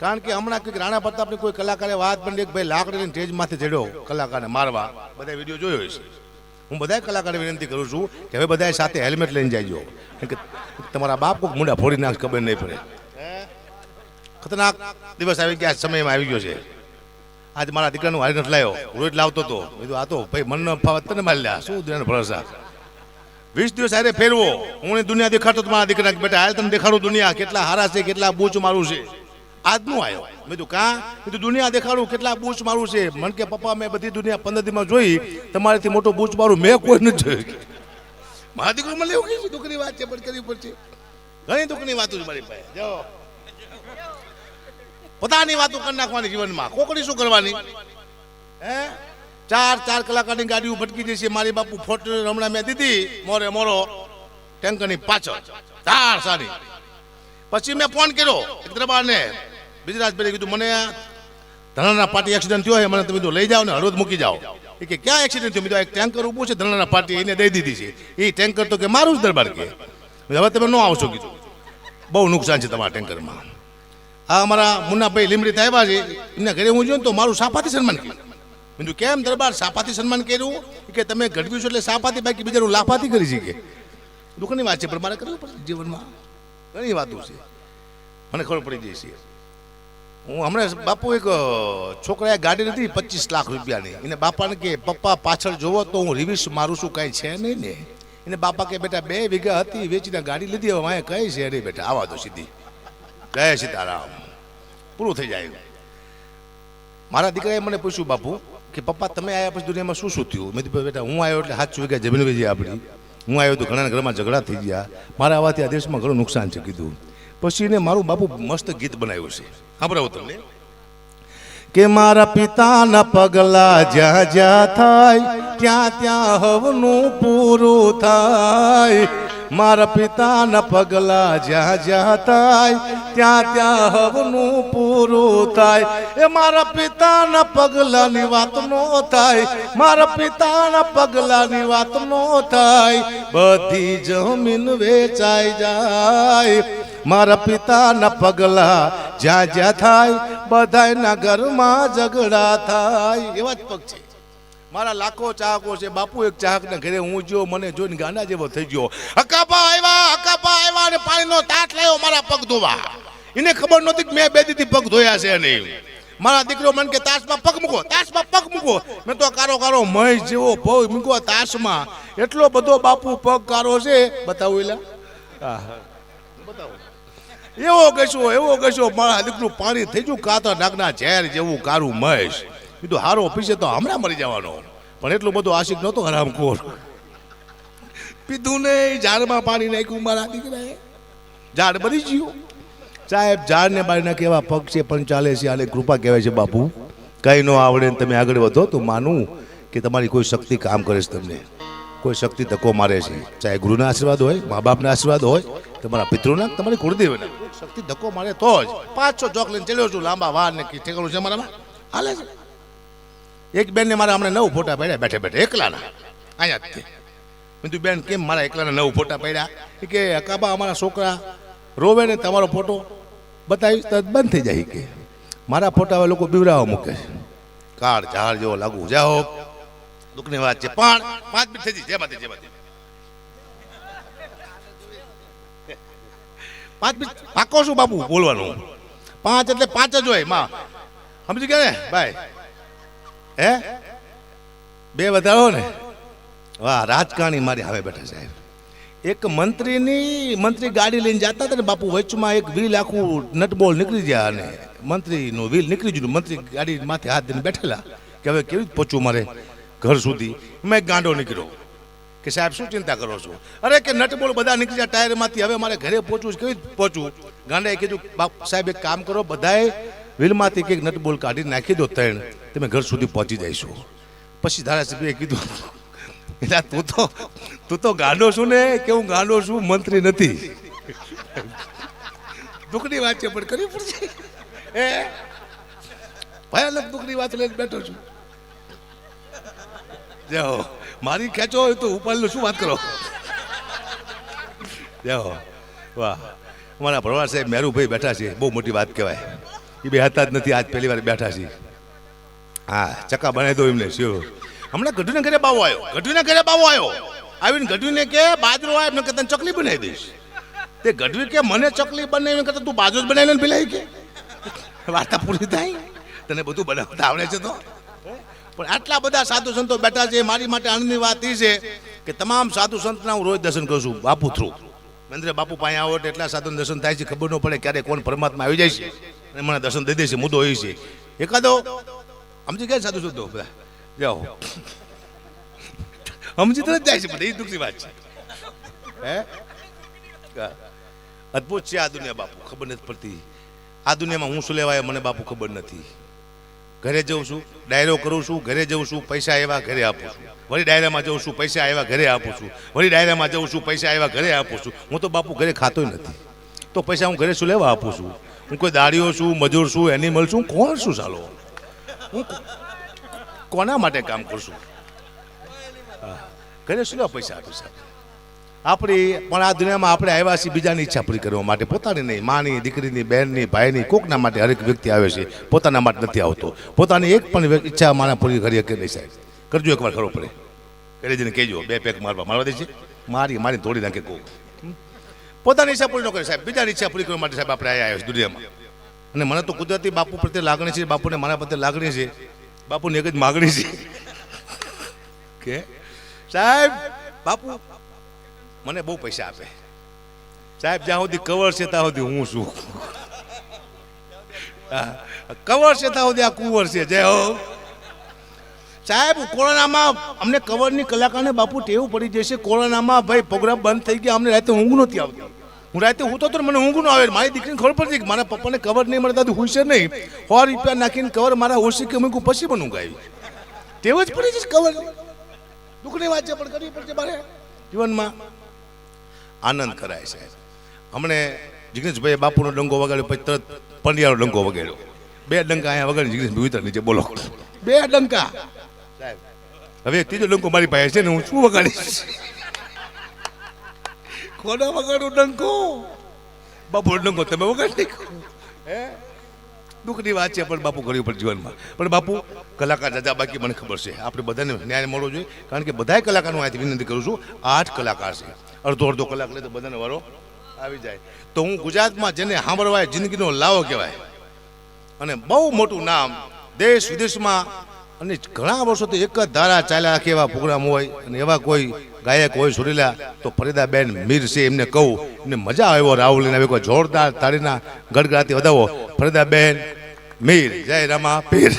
કારણ કે હમણાં કંઈક રાણા પ્રતાપની કોઈ કલાકારે વાત પણ એક ભાઈ લાકડીની સ્ટેજમાંથી ચડ્યો કલાકારને મારવા. બધા વીડિયો જોયો છે હું બધા કલાકારને વિનંતી કરું છું કે હવે બધા સાથે હેલ્મેટ લઈને કારણ કે તમારા બાપ કોઈક મુંડા ફોડી નાખ ખબર નહીં પડે. ખતરનાક દિવસ આવી ગયા, સમયમાં આવી ગયો છે. આજ મારા દીકરાનું હારી નથી લાવ્યો રોજ લાવતો હતો કીધું, આ તો ભાઈ મનનો ફાવત તને મારી લ્યા. શું દુનિયાનો ભરોસા? વીસ દિવસ આરે ફેરવો. હું દુનિયા દેખાડતો મારા દીકરા બેટા, હાલ તને દેખાડું દુનિયા. કેટલા હારા છે, કેટલા બૂચ મારું છે. આજનું આવ્યો મેં કીધું, કાં? કીધું, દુનિયા દેખાડું, કેટલા બૂચ મારું છે. મન કે, પપ્પા, મેં બધી દુનિયા પંદર દીમાં જોઈ, તમારાથી મોટો બૂચ મારું મેં કોઈ નથી જોયું. મારા દીકરો મને એવું કીધું દુઃખની વાત છે, પણ કરવી પડશે ઘણી દુઃખની વાતો છે મારી પાસે. જો. પોતાની વાતો કરી નાખવાની જીવનમાં. કોકડી શું કરવાની? હે? ચાર ચાર કલાકારની ગાડીઓ ભટકી જશે, મારી બાપુ ફોટો હમણાં મેં દીધી, મોરે મોરો, ટેન્કરની પાછળ. ચાર સારી. પછી મેં ફોન કર્યો એક ગુજરાતભાઈ કીધું, મને ધનાના પાર્ટી એક્સિડન્ટ થયો મને તમે કીધું લઈ જાઓ ને હળવદ મૂકી જાઓ. એ કે, ક્યાં એક્સિડન્ટ થયો? કીધું એક ટેન્કર ઊભું છે ધનાના પાર્ટી એને દઈ દીધી છે. એ ટેન્કર તો કે મારું જ દરબાર કે. હવે તમે ન આવશો, કીધું. બહુ નુકસાન છે તમારા ટેન્કરમાં આ અમારા મુન્નાભાઈ લીમડી આવ્યા છે, એમના ઘરે હું જોઉં તો મારું સાપાથી સન્માન કર્યું. મેં કેમ દરબાર સાપાથી સન્માન કર્યું? કે, તમે ગઢવી છો એટલે સાપાથી, બાકી બીજાનું લાફાથી કરી શકે દુઃખની વાત છે, પણ મારે કરવું પડે જીવનમાં. ઘણી વાતો છે. મને ખબર પડી જાય છે. હું હમણાં બાપુ એક છોકરાએ ગાડી લીધી પચીસ લાખ રૂપિયાની. એને બાપાને કે, પપ્પા, પાછળ જોવો તો હું રિવિશ મારું છું કાંઈ છે નહીં ને? એને બાપા કે, બેટા, બે વીઘા હતી, વેચીને ગાડી લીધી, હવે અહીંયા કઈ છે નહીં બેટા. આવા દો સીધી. જય સીતારામ. પૂરું થઈ જાય મારા દીકરાએ મને પૂછ્યું, બાપુ, કે પપ્પા, તમે આવ્યા પછી દુનિયામાં શું શું થયું? મેં કીધું, બેટા, હું આવ્યો એટલે હાથ વીઘા જમીન વેચી આપણી હું આવ્યો તો ઘણા ઘરમાં ઝઘડા થઈ ગયા. મારા આવવાથી આ દેશમાં ઘણું નુકસાન છે, કીધું. પછી એને મારું બાપુ મસ્ત ગીત બનાવ્યું છે. સાંભળાવો તમને. કે મારા પિતાના પગલા જ્યાં જ્યાં થાય, ત્યાં ત્યાં હવનું પૂરું થાય. મારા પિતાના પગલા જ્યાં જ્યાં થાય, ત્યાં ત્યાં હવનું પૂરું થાય. એ મારા પિતાના પગલાની વાત નો થાય, મારા પિતાના પગલાની વાત નો થાય. બધી જમીન વેચાઈ જાય. મારા પિતાના પગલા જ્યાં જ્યાં થાય, બધાયના ઘરમાં ઝઘડા થાય. એવા જ પગ છે. મારા લાખો ચાહકો છે, બાપુ એક ચાહકને ઘરે હું જો મને જોઈને ગાના જેવો થઈ ગયો હકાપા આવ્યા હકાપા આવ્યા અને પાણીનો તાટ લાવ્યો મારા પગ ધોવા. એને ખબર નહોતી કે મેં બે દીધી પગ ધોયા છે નહીં મારા દીકરો મને કે, તાસમાં પગ મૂકો, તાસમાં પગ મૂકો. મેં તો કારો કારો મહેશ જેવો પગ મૂકો તાસમાં. એટલો બધો બાપુ પગ કારો છે. બતાવું એલા. બતાવો એવો કશો એવો કશો મારા દીકરું પાણી થઈ ગયું કાતર નાગના ઝેર જેવું કારું મહેશ. કીધું, હારો ઓફિસે તો હમણાં મરી જવાનો. પણ એટલું બધું આશિક નહોતો હરામખોર પીધું નહીં, ઝાડમાં પાણી નાખ્યું, મારા દીકરાએ. ઝાડ મરી ગયું. સાહેબ, ઝાડને બાળીના કેવા પગ છે, પણ ચાલે છે, આને કૃપા કહેવાય છે, બાપુ. કંઈ ન આવડે ને તમે આગળ વધો, તો માનું કે તમારી કોઈ શક્તિ કામ કરે છે તમને. કોઈ શક્તિ ધક્કો મારે છે. ચાહે ગુરુના આશીર્વાદ હોય મા બાપના આશીર્વાદ હોય, તમારા પિતૃના તમારી કુળદેવના. શક્તિ ધક્કો મારે તો જ. પાંચ છ ચોક લઈને ચડ્યો છું, લાંબા વાર ને ઠેકાણું છે મારામાં હાલે છે. એક બેનને મારા હમણાં નવ ફોટા પડ્યા. બેઠે બેઠે, એકલાના. અહીંયા જ કીધું, બેન, કેમ મારા એકલાના નવ ફોટા પડ્યા? કે અકાબા અમારા છોકરા રોવે ને તમારો ફોટો બતાવી તો બંધ થઈ જાય. કે, મારા ફોટા લોકો બીવરાવા મૂકે છે. કાળ ઝાડ જેવો લાગુ. જાઓ દુઃખની વાત છે. પણ પાંચ મિનિટ થઈ જય માતા જય પાંચ મિનિટ. પાકો શું બાપુ? બોલવાનું. પાંચ એટલે પાંચ જ હોય. માં. સમજી ગયા ને? ભાઈ હે? બે વધારો ને? વાહ, રાજકારણી મારી હવે બેઠા સાહેબ. એક મંત્રીની, મંત્રી ગાડી લઈને જતા હતા ને બાપુ, વચમાં એક વ્હીલ આખું નટબોલ નીકળી ગયા અને મંત્રીનું વ્હીલ નીકળી ગયું મંત્રી ગાડી માથે હાથ દઈને બેઠેલા કે હવે કેવી રીતે પહોંચવું મારે ઘર સુધી? મેં ગાંડો નીકળ્યો. કે સાહેબ, શું ચિંતા કરો છો? અરે કે નટબોલ બધા નીકળી ગયા ટાયરમાંથી, હવે મારે ઘરે પહોંચવું કેવી પહોંચવું? ગાંડાએ કીધું, બાપ, સાહેબ, એક કામ કરો, બધાએ વ્હીલમાંથી કંઈક નટબોલ કાઢી નાખી દો ત્રણ, તમે ઘર સુધી પહોંચી જઈશું. પછી ધારાસભ્યએ કીધું એટલે તું તો તું તો ગાંડો છું ને, કે હું ગાંડો છું, મંત્રી નથી. દુઃખની વાત છે, પણ કરવી પડશે. એ ભયાનક દુઃખની વાત લઈને બેઠો છું. જાઓ મારી ખેંચો હોય તો ઉપાડલું, શું વાત કરો? જાઓ વાહ. અમારા ભરવાડ સાહેબ મેરુભાઈ બેઠા છે, બહુ મોટી વાત કહેવાય. એ બે હતા જ નથી, આજ પહેલી વાર બેઠા છે હા, ચક્કા બનાવી દો એમને શું હમણાં ગઢવીને ઘરે બાવો આવ્યો, ગઢવીને ઘરે બાવો આવ્યો. આવીને ગઢવીને કે, બાજરો આવે એમને કે તને ચકલી બનાવી દઈશ. તે ગઢવી કે, મને ચકલી બનાવીને કરતા તું બાજુ જ બનાવીને ને કે. વાર્તા પૂરી થાય. તને બધું બનાવતા આવડે છે તો. પણ આટલા બધા સાધુ સંતો બેઠા છે, મારી માટે આનંદની વાત એ છે કે તમામ સાધુ સંતના હું રોજ દર્શન કરું છું, બાપુ થ્રુ. મંદિરે બાપુ પાસે આવો એટલા સાધુ દર્શન થાય છે, ખબર ન પડે ક્યારે કોણ પરમાત્મા આવી જાય છે. અને મને દર્શન દઈ છે મુદ્દો એ છે. એકાદો સમજી ગયા સાધુ શુદ્ધો બધા? જાઓ. સમજી તો જાય છે બધા એ દુઃખની વાત છે. હે? અદભુત છે આ દુનિયા, બાપુ, ખબર નથી પડતી. આ દુનિયામાં હું શું લેવાય, મને બાપુ ખબર નથી. ઘરે જઉં છું, ડાયરો કરું છું, ઘરે જઉં છું, પૈસા આવ્યા ઘરે આપું છું. વળી ડાયરામાં જઉં છું, પૈસા આવ્યા ઘરે આપું છું. વળી ડાયરામાં જઉં છું, પૈસા આવ્યા ઘરે આપું છું. હું તો બાપુ ઘરે ખાતો નથી. તો પૈસા હું ઘરે શું લેવા આપું છું? હું કોઈ દાડીઓ છું, મજૂર છું એનિમલ છું, કોણ છું ચાલો હું કોના માટે કામ કરશું હા. ઘરે શું પૈસા પૈસા સાહેબ? આપણી પણ આ દુનિયામાં આપણે આવ્યા છીએ બીજાની ઈચ્છા પૂરી કરવા માટે. પોતાની નહીં, માની, દીકરીની, બહેનની, ભાઈની, કોકના માટે હરેક વ્યક્તિ આવે છે. પોતાના માટે નથી આવતો. પોતાની એક પણ ઈચ્છા મારા પૂરી કરી શકે નહીં સાહેબ. કરજો એકવાર ખરો પડે. એટલે જઈને કહેજો, બે પેક મારવા મારવા દે છે. મારી મારી તોડી નાખે કોક? પોતાની ઈચ્છા પૂરી ન કરે સાહેબ. બીજાની ઈચ્છા પૂરી કરવા માટે સાહેબ આપણે આવ્યા છે દુનિયામાં. અને મને તો કુદરતી બાપુ પ્રત્યે લાગણી છે, બાપુને મારા પ્રત્યે લાગણી છે. બાપુની એક જ માગણી છે. કે સાહેબ, બાપુ, મને બહુ પૈસા આપે. સાહેબ, જ્યાં સુધી કવર છે ત્યાં સુધી હું છું. કવર છે ત્યાં સુધી આ કુંવર છે. જય હો. સાહેબ, કોરોનામાં અમને કવરની કલાકારને બાપુ ટેવ પડી જશે. કોરોનામાં ભાઈ પ્રોગ્રામ બંધ થઈ ગયા. અમને રાતે ઊંઘ નહોતી આવતી. હું રાતે હું તો મને ઊંઘ ન આવે. મારી દીકરીને ખબર પડતી મારા પપ્પાને કવર નહીં મળતા તો હુશે નહીં. સો રૂપિયા નાખીને કવર મારા ઓછી કે મૂકું પછી પણ ઊંઘ આવી ટેવ જ પડી જશે કવર. દુઃખની વાત છે, પણ કરવી પડશે મારે. જીવનમાં આનંદ કરાય છે હમણે જિગ્નેશભાઈ બાપુનો ડંગો વગાડ્યો, પછી તરત પંડ્યાનો ડંગો વગાડ્યો. બે ડંકા અહીંયા વગાડી જિગ્નેશ વિતર નીચે બોલો. બે ડંકા. સાહેબ હવે ત્રીજો ડંકો મારી પાસે છે ને હું શું વગાડીશ? કોના વગાડું ડંકો? બાપુ ડંકો તમે વગાડી હે? દુઃખની વાત છે, પણ બાપુ કર્યું પડે જીવનમાં. પણ બાપુ, કલાકાર દાદા બાકી મને ખબર છે. આપણે બધાને ન્યાય મળવો જોઈએ, કારણ કે બધાય કલાકારનું અહીંથી વિનંતી કરું છું, આઠ કલાકાર છે. અડધો અડધો કલાક લે તો બધાને વારો આવી જાય. તો હું ગુજરાતમાં જેને સાંભળવાય, જિંદગીનો લાવો કહેવાય. અને બહુ મોટું નામ દેશ વિદેશમાં અને ઘણા વર્ષોથી એક જ ધારા ચાલ્યા રાખે એવા પ્રોગ્રામ હોય અને એવા કોઈ ગાયક હોય સુરેલા, તો ફરીદાબેન મીર છે એમને કહું. એમને મજા આવ્યો રાહુલ એને કોઈ જોરદાર તાળીના ગડગડાતી વધાવો. ફરીદાબેન મીર, જય રામા, પીર.